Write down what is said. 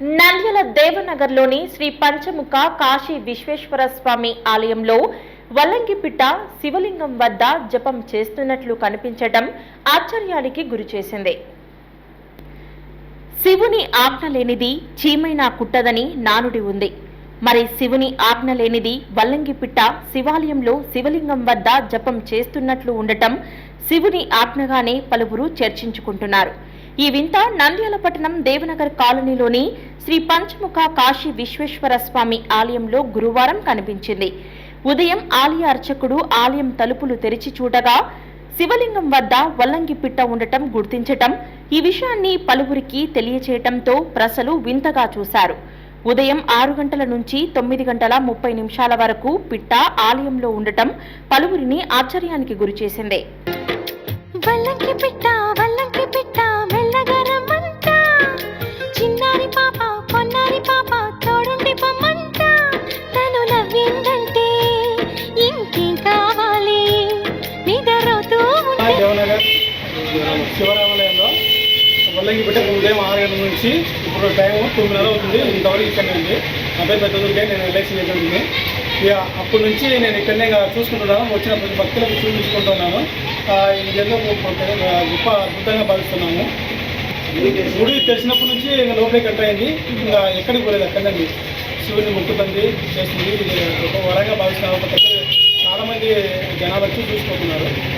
నంద్యాల దేవనగర్లోని శ్రీ పంచముఖ కాశీ విశ్వేశ్వర స్వామి ఆలయంలో వల్లంగిపిట్ట శివలింగం వద్ద జపం చేస్తున్నట్లు కనిపించడం ఆశ్చర్యానికి గురిచేసింది. శివుని ఆజ్ఞ లేనిది చీమైనా కుట్టదని నానుడి ఉంది. మరి శివుని ఆజ్ఞ లేనిది వల్లంగిపిట్ట శివాలయంలో శివలింగం వద్ద జపం చేస్తున్నట్లు ఉండటం శివుని ఆజ్ఞగానే పలువురు చర్చించుకుంటున్నారు. ఈ వింత నంద్యాల పట్టణం దేవనగర్ కాలనీలోని శ్రీ పంచముఖ కాశీ విశ్వేశ్వర స్వామి ఆలయంలో గురువారం కనిపించింది. ఉదయం ఆలయ అర్చకుడు ఆలయం తలుపులు తెరిచి చూడగా శివలింగం వద్ద వల్లంగి పిట్ట ఉండటం గుర్తించటం ఈ విషయాన్ని పలువురికి తెలియచేయటంతో ప్రజలు వింతగా చూశారు. ఉదయం ఆరు గంటల నుంచి తొమ్మిది గంటల ముప్పై నిమిషాల వరకు పిట్ట ఆలయంలో ఉండటం పలువురిని ఆశ్చర్యానికి గురిచేసింది. శివరామాలయంలో వల్లంగి పెట్టే ఉదయం ఆరు గంటల నుంచి ఇప్పుడు టైం తొమ్మిదిన్నర అవుతుంది. ఇంతవరకు ఇక్కడనే ఉంది నా పేరు పెద్ద నేను ఎలక్షన్ ఏజెంట్ని ఇక అప్పటి నుంచి నేను ఇక్కడనే చూసుకుంటున్నాను. వచ్చిన ప్రతి భక్తులకు చూపించుకుంటున్నాను. ఇదేదో గొప్ప అద్భుతంగా భావిస్తున్నాము. గుడి తెలిసినప్పటి నుంచి ఇంకా లోపలికి కట్టయింది అయింది. ఇంకా ఎక్కడికి పోలేదు అక్కడనే శివుని ముక్కుతుంది చేస్తుంది. ఇది ఒక వరంగా భావిస్తున్నాము చాలామంది జనాలు వచ్చి చూసుకుంటున్నారు.